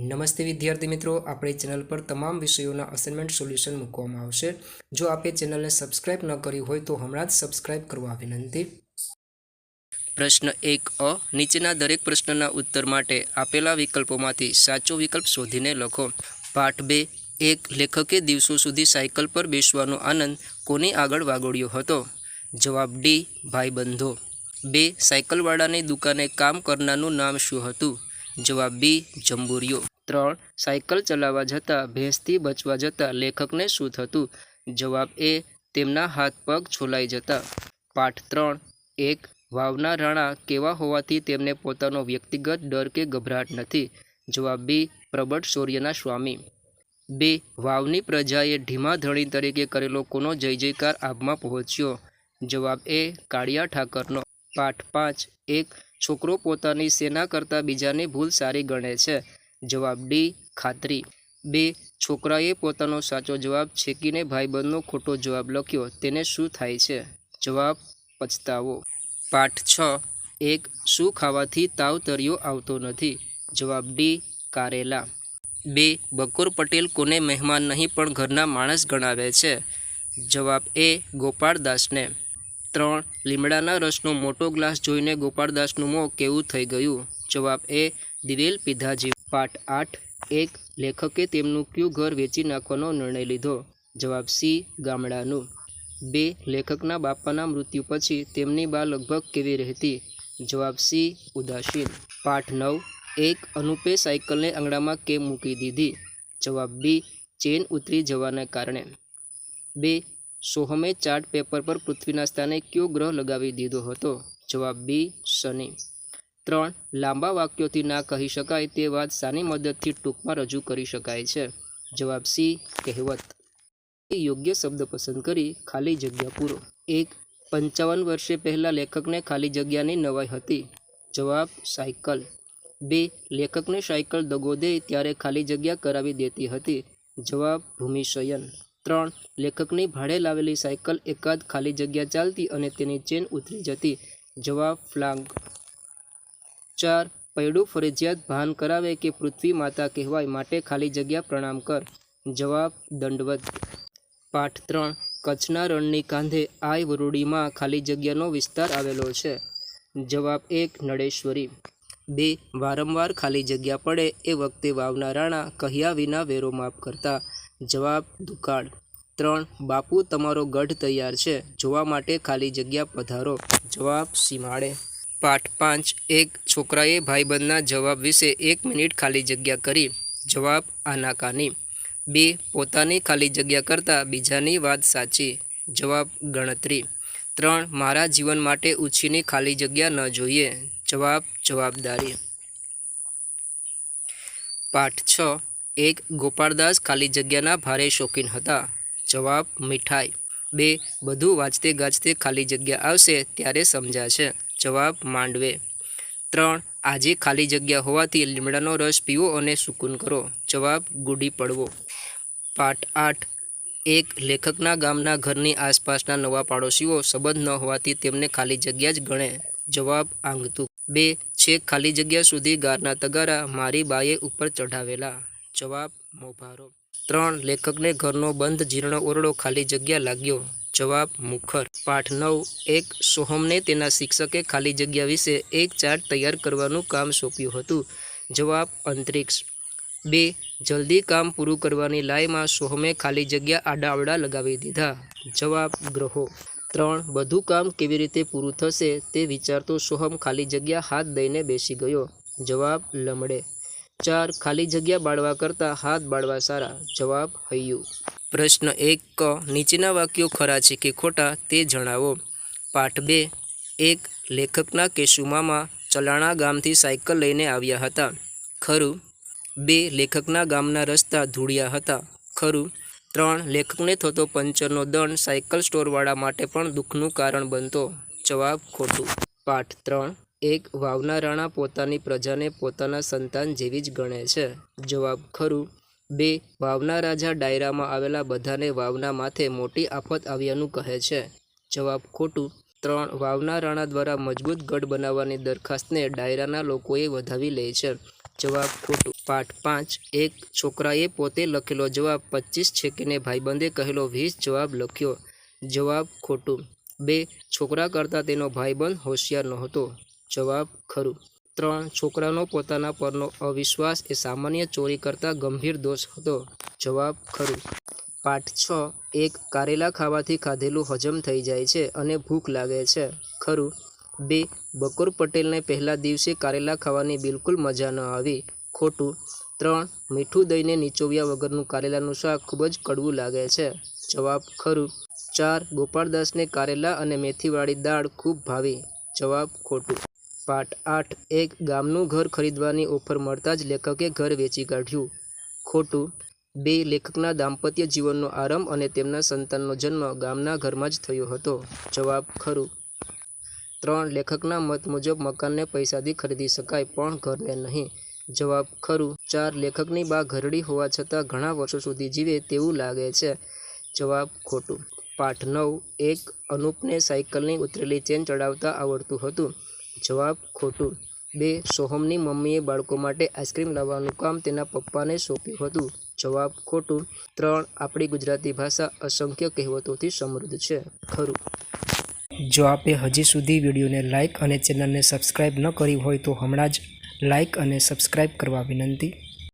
નમસ્તે વિદ્યાર્થી મિત્રો, આપણી ચેનલ પર તમામ વિષયોના અસાઇનમેન્ટ સોલ્યુશન મૂકવામાં આવશે. જો આપે ચેનલને સબસ્ક્રાઇબ ન કરી હોય તો હમણાં જ સબસ્ક્રાઇબ કરવા વિનંતી. પ્રશ્ન એક અ, નીચેના દરેક પ્રશ્નના ઉત્તર માટે આપેલા વિકલ્પોમાંથી સાચો વિકલ્પ શોધીને લખો. પાઠ બે, એક, લેખકે દિવસો સુધી સાયકલ પર બેસવાનો આનંદ કોની આગળ વાગોડ્યો હતો? જવાબ ડી, ભાઈબંધો. બે, સાયકલવાળાની દુકાને કામ કરનારનું નામ શું હતું? જવાબ બી, જંબુરિયો. ત્રણ સાયકલ ચલાવવા જતાં, ભેંસથી બચવા જતાં લેખકને શું થતું? જવાબ એ, તેમના હાથ પગ છોલાઈ જતા. પાઠ ત્રણ, એક, વાવના રાણા કેવા હોવાથી તેમને પોતાનો વ્યક્તિગત ડર કે ગભરાટ નથી? જવાબ બી, પ્રબળ શૌર્યના સ્વામી. બે, વાવની પ્રજાએ ઢીમા ધણી તરીકે કરેલો કોનો જય જયકાર આબમાં પહોંચ્યો? જવાબ એ, કાળિયા ઠાકરનો. પાઠ પાંચ, એક, છોકરો પોતાની સેના કરતાં બીજાની ભૂલ સારી ગણે છે. જવાબ ડી, ખાતરી. બે, છોકરાએ પોતાનો સાચો જવાબ છેકીને ભાઈબંધનો ખોટો જવાબ લખ્યો. તેને શું થાય છે? જવાબ પછતાવો. પાઠ છ. એક, શું ખાવાથી તાવ તર્યો આવતો નથી? જવાબ ડી, કારેલા. બે, બકોર પટેલ કોને મહેમાન નહીં પણ ઘરના માણસ ગણાવે છે? જવાબ એ, ગોપાળદાસને. ત્રણ, લીમડાના રસનો મોટો ગ્લાસ જોઈને ગોપાળદાસનું મોં કેવું થઈ ગયું? જવાબ એ દિવેલ પીધા જેવું પાઠ આઠ, એક, લેખકે તેમનું ક્યુ ઘર વેચી નાખવાનો નિર્ણય લીધો? જવાબ સી, ગામડાનું. બે, લેખકના બાપાના મૃત્યુ પછી તેમની બા લગભગ કેવી રહેતી? જવાબ સી, ઉદાસીન. પાઠ નવ, એક, અનુપે સાયકલને આંગણામાં કેમ મૂકી દીધી? જવાબ બી, ચેન ઉતરી જવાને કારણે. બે, સોહમે ચાર્ટ પેપર પર પૃથ્વીના સ્થાને કયો ગ્રહ લગાવી દીધો હતો? જવાબ બી, શનિ. ત્રણ લાંબા વાક્યોથી ના કહી શકાય તે વાત સાની મદદથી ટૂંકમાં રજૂ કરી શકાય છે. જવાબ સી, કહેવત. એ યોગ્ય શબ્દ પસંદ કરી ખાલી જગ્યા પૂરો. એક, પંચાવન વર્ષે પહેલાં લેખકને ખાલી જગ્યાની નવાઈ હતી. જવાબ, સાયકલ. બે, લેખકને સાયકલ દગો દે ત્યારે ખાલી જગ્યા કરાવી દેતી હતી. જવાબ ભૂમિશયન ત્રણ, લેખકની ભાડે લાવેલી સાયકલ એકાદ ખાલી જગ્યા ચાલતી અને તેની ચેન ઉતરી જતી. જવાબ, ફ્લાંગ. ચાર પૈડું ફરજિયાત ભાન કરાવે કે પૃથ્વી માતા કહેવાય માટે ખાલી જગ્યા પ્રણામ કર. જવાબ દંડવત. પાઠ ત્રણ. કચ્છના રણની કાંધે આય વરુડીમાં ખાલી જગ્યાનો વિસ્તાર આવેલો છે. જવાબ એક. નળેશ્વરી. બે. વારંવાર ખાલી જગ્યા પડે એ વખતે વાવના રાણા કહ્યા વિના વેરો માફ કરતા. જવાબ દુકાળ. ત્રણ. બાપુ, તમારો ગઢ તૈયાર છે. જોવા માટે ખાલી જગ્યા પધારો. જવાબ સીમાડે. પાઠ પાંચ, એક, છોકરાએ ભાઈબંધના જવાબ વિશે એક મિનિટ ખાલી જગ્યા કરી. જવાબ આનાકાની બે, પોતાની ખાલી જગ્યા કરતાં બીજાની વાત સાચી. જવાબ, ગણતરી. ત્રણ, મારા જીવન માટે ઉછીની ખાલી જગ્યા ન જોઈએ. જવાબ, જવાબદારી. પાઠ છ, એક, ગોપાળદાસ ખાલી જગ્યાના ભારે શોખીન હતા. જવાબ, મીઠાઈ. બે, બધું વાંચતે ગાજતે ખાલી જગ્યા આવશે ત્યારે સમજાશે. જવાબ માંડવે. ત્રણ, આજે ખાલી જગ્યા હોવાથી લીમડાનો રસ પીવો અને સુકૂન કરો. જવાબ, ગુડી પડવો. પાઠ આઠ, એક, લેખકના ગામના ઘરની આસપાસના નવા પાડોશીઓ સંબંધ ન હોવાથી તેમને ખાલી જગ્યા જ ગણે. જવાબ, આંગતું. બે છેક ખાલી જગ્યા સુધી ગારના તગારા મારી બાએ ઉપર ચઢાવેલા. જવાબ, મોભારો. ત્રણ, લેખકને ઘરનો બંધ જીર્ણ ઓરડો ખાલી જગ્યા લાગ્યો. જવાબ મુખર. પાઠ નવ. એક, સોહમને તેના શિક્ષકે ખાલી જગ્યા વિશે એક ચાર્ટ તૈયાર કરવાનું કામ સોંપ્યું હતું. જવાબ અંતરિક્ષ. બે, જલ્દી કામ પૂરું કરવાની લાઈમાં સોહમે ખાલી જગ્યા આડાઅવડા લગાવી દીધા. જવાબ ગ્રહો. ત્રણ, બધું કામ કેવી રીતે પૂરું થશે તે વિચારતો સોહમ ખાલી જગ્યા હાથ દઈને બેસી ગયો. જવાબ લમડે. ચાર, ખાલી જગ્યા બાળવા કરતાં હાથ બાળવા સારા. જવાબ હૈયું. પ્રશ્ન એક નીચેના વાક્યો ખરા છે કે ખોટા તે જણાવો. પાઠ બે. એક. લેખકના કેશુમામાં ચલાણા ગામથી સાયકલ લઈને આવ્યા હતા. ખરું. બે. લેખકના ગામના રસ્તા ધૂળિયા હતા. ખરું. ત્રણ. લેખકને થતો પંચરનો દંડ સાયકલ સ્ટોરવાળા માટે પણ દુઃખનું કારણ બનતો. જવાબ ખોટું. પાઠ ત્રણ. એક. વાવના રાણા પોતાની પ્રજાને પોતાના સંતાન જેવી જ ગણે છે. જવાબ ખરું. બે વાવના રાજા ડાયરામાં આવેલા બધાને વાવના માથે મોટી આફત આવ્યાનું કહે છે. જવાબ ખોટું. ત્રણ, વાવના રાણા દ્વારા મજબૂત ગઢ બનાવવાની દરખાસ્તને ડાયરાના લોકોએ વધાવી લે છે. જવાબ ખોટું. પાઠ પાંચ, એક છોકરાએ પોતે લખેલો જવાબ પચીસ છેકીને ભાઈબંધે કહેલો વીસ જવાબ લખ્યો. જવાબ ખોટું. બે, છોકરા કરતાં તેનો ભાઈબંધ હોશિયાર નહોતો. જવાબ ખરું. ત્રણ છોકરાનો પોતાના પરનો અવિશ્વાસ એ સામાન્ય ચોરી કરતાં ગંભીર દોષ હતો. જવાબ ખરું. પાઠ છ. એક કારેલા ખાવાથી ખાધેલું હજમ થઈ જાય છે અને ભૂખ લાગે છે. ખરું. બે. બકોર પટેલને પહેલા દિવસે કારેલા ખાવાની બિલકુલ મજા ન આવી. ખોટું. ત્રણ. મીઠું દઈને નીચોવ્યા વગરનું કારેલાનું શાક ખૂબ જ કડવું લાગે છે. જવાબ ખરું. ચાર. ગોપાળદાસને કારેલા અને મેથીવાળી દાળ ખૂબ ભાવી. જવાબ ખોટું. પાઠ આઠ, એક ગામનું ઘર ખરીદવાની ઓફર મળતા જ લેખકે ઘર વેચી કાઢ્યું. ખોટું. બે લેખકના દાંપત્ય જીવનનો આરંભ અને તેમના સંતાનનો જન્મ ગામના ઘરમાં જ થયો હતો. જવાબ ખરું. ત્રણ, લેખકના મત મુજબ મકાનને પૈસાથી ખરીદી શકાય પણ ઘરને નહીં. જવાબ ખરું. ચાર, લેખકની બા ઘરડી હોવા છતાં ઘણા વર્ષો સુધી જીવે તેવું લાગે છે. જવાબ ખોટું. પાઠ નવ, એક અનુપને સાયકલની ઉતરેલી ચેન ચડાવતા આવડતું હતું. જવાબ ખોટું. બે, સોહમની મમ્મીએ બાળકો માટે આઈસ્ક્રીમ લાવવાનું કામ તેના પપ્પાને સોંપ્યું હતું. જવાબ ખોટું. ત્રણ, આપણી ગુજરાતી ભાષા અસંખ્ય કહેવતોથી સમૃદ્ધ છે. ખરું. જો આપે હજી સુધી વિડીયોને લાઇક અને ચેનલને સબસ્ક્રાઇબ ન કરી હોય તો હમણાં જ લાઇક અને સબસ્ક્રાઇબ કરવા વિનંતી.